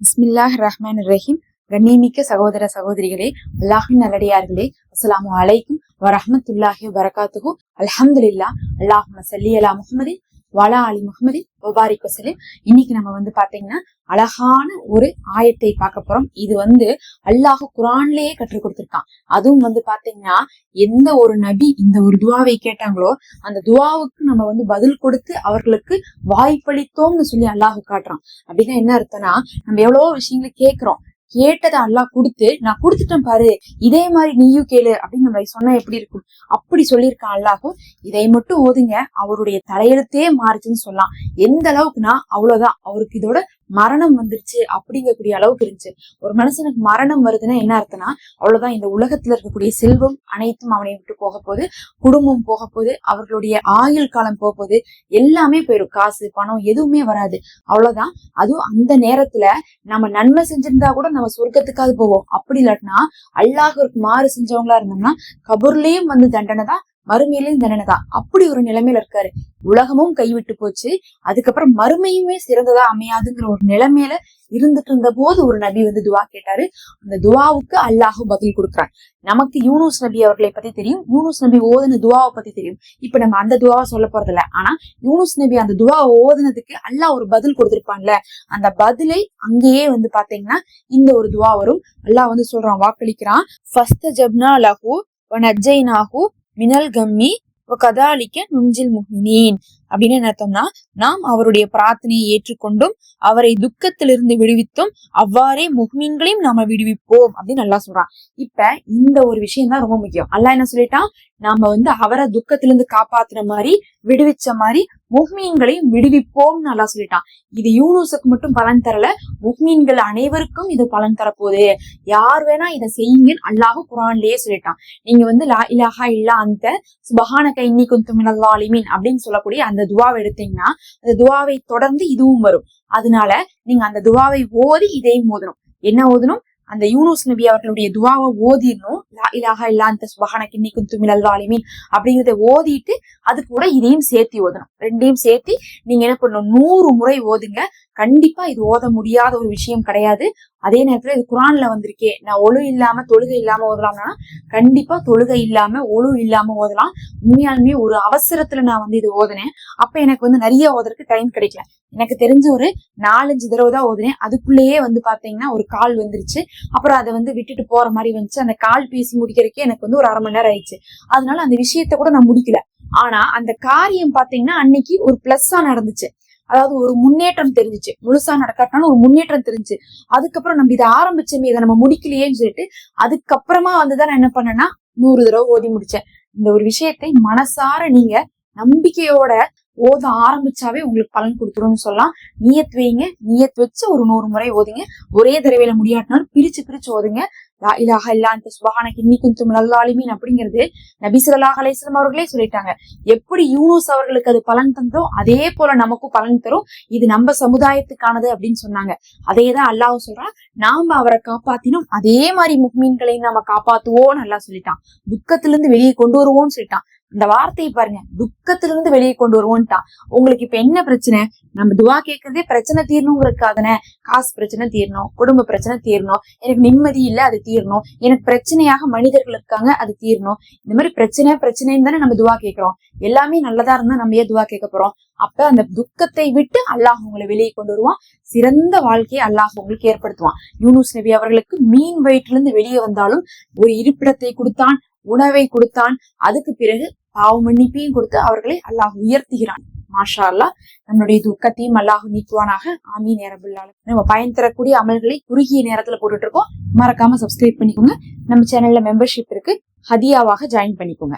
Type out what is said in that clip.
பிஸ்மில்லாஹ் ரஹ்மான் ரஹீம் கண்ணியமிக்க சகோதர சகோதரிகளே அல்லாஹின் நல்லடியார்களே அஸ்லாம் அலைக்கும் வரஹ்மத்துல்லாஹி வரகாத்துகு அல்ஹம்துலில்லாஹ் அல்லாஹ் சல்லி அலா முஹம்மதின் வலா அலி முகமது முபாரிக் வசலிம் இன்னைக்கு நம்ம வந்து பாத்தீங்கன்னா அழகான ஒரு ஆயத்தை பார்க்க போறோம். இது வந்து அல்லாஹ் குரான்லயே கற்றுக் கொடுத்திருக்கான். அதுவும் வந்து பாத்தீங்கன்னா எந்த ஒரு நபி இந்த ஒரு துவாவை கேட்டாங்களோ அந்த துவாவுக்கு நம்ம வந்து பதில் கொடுத்து அவர்களுக்கு வாய்ப்பளித்தோம்னு சொல்லி அல்லாஹ் காட்டுறான். அப்படின்னா என்ன அர்த்தம்னா நம்ம எவ்வளவோ விஷயங்களை கேட்கிறோம். கேட்டதை அல்லாஹ் கொடுத்து நான் கொடுத்துட்டேன் பாரு இதே மாதிரி நீயும் கேளு அப்படின்னு நம்ம சொன்னா எப்படி இருக்கும்? அப்படி சொல்லியிருக்கான் அல்லாஹும் இதை மட்டும் ஓதுங்க அவருடைய தலையெழுத்தே மாறுச்சுன்னு சொல்லலாம். எந்த அளவுக்குன்னா அவ்வளவுதான். அவருக்கு இதோட மரணம் வந்துருச்சு அப்படிங்கக்கூடிய அளவுக்கு இருந்துச்சு. ஒரு மனுஷனுக்கு மரணம் வருதுன்னா என்ன அர்த்தம்னா அவ்வளவுதான் இந்த உலகத்துல இருக்கக்கூடிய செல்வம் அனைத்தும் அவனை விட்டு போக போகுது குடும்பம் போக போகுது அவர்களுடைய ஆயுள் காலம் போக போகுது எல்லாமே போயிடும். காசு பணம் எதுவுமே வராது. அவ்வளவுதான். அதுவும் அந்த நேரத்துல நம்ம நன்மை செஞ்சிருந்தா கூட நம்ம சொர்க்கத்துக்காவது போவோம். அப்படி இல்லாட்டினா அல்லாஹருக்கு மாறு செஞ்சவங்களா இருந்தோம்னா கபூர்லயும் வந்து தண்டனை தான் மறுமையிலும் தண்டனை தான் அப்படி ஒரு நிலைமையில இருக்காரு. உலகமும் கைவிட்டு போச்சு. அதுக்கப்புறம் மறுமையுமே சிறந்ததா அமையாதுங்கிற ஒரு நிலைமையில இருந்துட்டு இருந்த போது ஒரு நபி வந்து துவா கேட்டாரு. அந்த துவாவுக்கு அல்லாஹ் பதில் கொடுக்குறான் நமக்கு யூனுஸ் நபி அவர்களை பத்தி தெரியும். யூனுஸ் நபி ஓதுன துவாவை பத்தி தெரியும். இப்ப நம்ம அந்த துவாவை சொல்ல போறது இல்ல ஆனா யூனுஸ் நபி அந்த துவாவை ஓதுனதுக்கு அல்லாஹ் ஒரு பதில் கொடுத்திருப்பான்ல. அந்த பதிலை அங்கேயே வந்து பாத்தீங்கன்னா இந்த ஒரு துவா வரும். அல்லாஹ் வந்து சொல்றான் வாக்களிக்கிறான். ஃபஸ்த ஜப்னா லஹு வனஜைனாஹு மினல் கம்மி கதாலிக்க நுஞ்சில் முஹ்மினீன் அப்படின்னு என்ன அர்த்தம்னா நாம் அவருடைய பிரார்த்தனையை ஏற்றுக்கொண்டும் அவரை துக்கத்திலிருந்து விடுவித்தும் அவ்வாறே முஹ்மீன்களையும் நாம விடுவிப்போம் அப்படின்னு நல்லா சொல்றான். இப்ப இந்த ஒரு விஷயம் தான் ரொம்ப முக்கியம். அல்ல என்ன சொல்லிட்டான்? நாம வந்து அவரை துக்கத்திலிருந்து காப்பாத்துற மாதிரி விடுவிச்ச மாதிரி முஹ்மீன்களையும் விடுவிப்போம்னு நல்லா சொல்லிட்டான். இது யூனூஸுக்கு மட்டும் பலன் தரல. முஹ்மீன்கள் அனைவருக்கும் இது பலன் தரப்போகுது. யார் வேணா இதை செய்யுங்கன்னு அல்லாஹ் குரான்லயே சொல்லிட்டான். நீங்க வந்து லா இலாஹா இல்லா அந்த சுபஹான கைன்னி குந்துமினல்லா அலிமீன் அப்படின்னு சொல்லக்கூடிய அந்த துவாவை எடுத்தீங்கன்னா அந்த துவாவை தொடர்ந்து இதுவும் வரும். அதனால நீங்க அந்த துவாவை ஓதி இதையும் ஓதணும். என்ன ஓதணும்? அந்த யூனுஸ் நபி அவர்களுடைய துவாவை ஓதிடணும். லா இலாஹா இல்லா அந்த சுபஹான கிண்ணி குந்துமினல் அப்படிங்கிறத ஓதிட்டு அது கூட இதையும் சேர்த்து ஓதணும். ரெண்டையும் சேர்த்து நீங்க என்ன பண்ணணும்? நூறு முறை ஓதுங்க. கண்டிப்பா இது ஓத முடியாத ஒரு விஷயம் கிடையாது. அதே நேரத்துல இது குரான்ல வந்திருக்கே. நான் ஒழு இல்லாம தொழுகை இல்லாம ஓதலாம்னா கண்டிப்பா தொழுகை இல்லாம ஒழு இல்லாம ஓதலாம். உண்மையாலுமே ஒரு அவசரத்துல நான் வந்து இது ஓதுனேன். அப்ப எனக்கு வந்து நிறைய ஓதுறதுக்கு டைம் கிடைக்கல. எனக்கு தெரிஞ்ச ஒரு நாலஞ்சு தடவை தான் ஓதுனேன். அதுக்குள்ளேயே வந்து பாத்தீங்கன்னா ஒரு கால் வந்துருச்சு. அப்புறம் அதை வந்து விட்டுட்டு போற மாதிரி வந்துச்சு. அந்த கால் பேசி முடிக்கிறதுக்கே எனக்கு வந்து ஒரு அரை மணி நேரம் ஆயிடுச்சு. அதனால அந்த விஷயத்த கூட நான் முடிக்கல. ஆனா அந்த காரியம் பாத்தீங்கன்னா அன்னைக்கு ஒரு பிளஸ்ஸா நடந்துச்சு. அதாவது ஒரு முன்னேற்றம் தெரிஞ்சுச்சு. முழுசா நடக்காட்டாலும் ஒரு முன்னேற்றம் தெரிஞ்சு அதுக்கப்புறம் நம்ம இதை ஆரம்பிச்சோமே இதை நம்ம முடிக்கலையேன்னு சொல்லிட்டு அதுக்கப்புறமா வந்துதான் நான் என்ன பண்ணேன்னா நூறு தடவை ஓதி முடிச்சேன். இந்த ஒரு விஷயத்தை மனசார நீங்க நம்பிக்கையோட ஓத ஆரம்பிச்சாவே உங்களுக்கு பலன் கொடுத்துரும்னு சொல்லலாம். நீயத் வைங்க. நீயத் வச்சு ஒரு நூறு முறை ஓதுங்க. ஒரே தடவையில முடியாட்டினாலும் பிரிச்சு பிரிச்சு ஓதுங்க. லா இலாஹ இல்லா அந்த சுபஹானக்கு இன்னி குந்தும் நல்லாலுமீன் அப்படிங்கிறது நபி ஸல்லல்லாஹு அவர்களே சொல்லிட்டாங்க. எப்படி யூனுஸ் அவர்களுக்கு அது பலன் தந்தோ அதே போல நமக்கும் பலன் தரும். இது நம்ம சமுதாயத்துக்கானது அப்படின்னு சொன்னாங்க. அதே தான் அல்லாஹ் சொல்றான் நாம அவரை காப்பாத்தினோம். அதே மாதிரி முக்மீன்களையும் நாம காப்பாத்துவோம்னு அல்லாஹ் சொல்லிட்டான். துக்கத்திலிருந்து வெளியே கொண்டு வருவோம்னு சொல்லிட்டான். அந்த வார்த்தையை பாருங்க. துக்கத்திலிருந்து வெளியே கொண்டு வருவோம்ட்டான் உங்களுக்கு இப்ப என்ன பிரச்சனை? நம்ம துவா கேட்கறதே பிரச்சனை தீரணுங்கிறதுக்காகனே காசு பிரச்சனை தீரணும் குடும்ப பிரச்சனை தீரணும் எனக்கு நிம்மதி இல்ல அது தீரணும் எனக்கு பிரச்சனையாக மனிதர்கள் இருக்காங்க அது தீரணும். இந்த மாதிரி பிரச்சனை பிரச்சனைன்னு தானே நம்ம துவா கேட்கிறோம். எல்லாமே நல்லதா இருந்தா நம்ம ஏன் துவா கேட்க போறோம்? அப்ப அந்த துக்கத்தை விட்டு அல்லாஹ் உங்களை வெளியே கொண்டு வருவான். சிறந்த வாழ்க்கையை அல்லாஹ் உங்களுக்கு ஏற்படுத்துவான். யூனுஸ் நபி அவர்களுக்கு மீன் வயிற்றிலிருந்து வெளியே வந்தாலும் ஒரு இருப்பிடத்தை கொடுத்தான் உணவை கொடுத்தான். அதுக்கு பிறகு பாவ மன்னிப்பையும் கொடுத்து அவர்களை அல்லாஹ் உயர்த்துகிறான். மாஷா அல்லாஹ் நம்மளுடைய துக்கத்தையும் அல்லாஹ் நீக்குவானாக. ஆமீன் நேரபுல்லால நம்ம பயன் தரக்கூடிய அமல்களை குறுகிய நேரத்துல போட்டுட்டு இருக்கோம். மறக்காம சப்ஸ்கிரைப் பண்ணிக்கோங்க. நம்ம சேனல்ல மெம்பர்ஷிப் இருக்கு. ஹதியாவாக ஜாயின் பண்ணிக்கோங்க.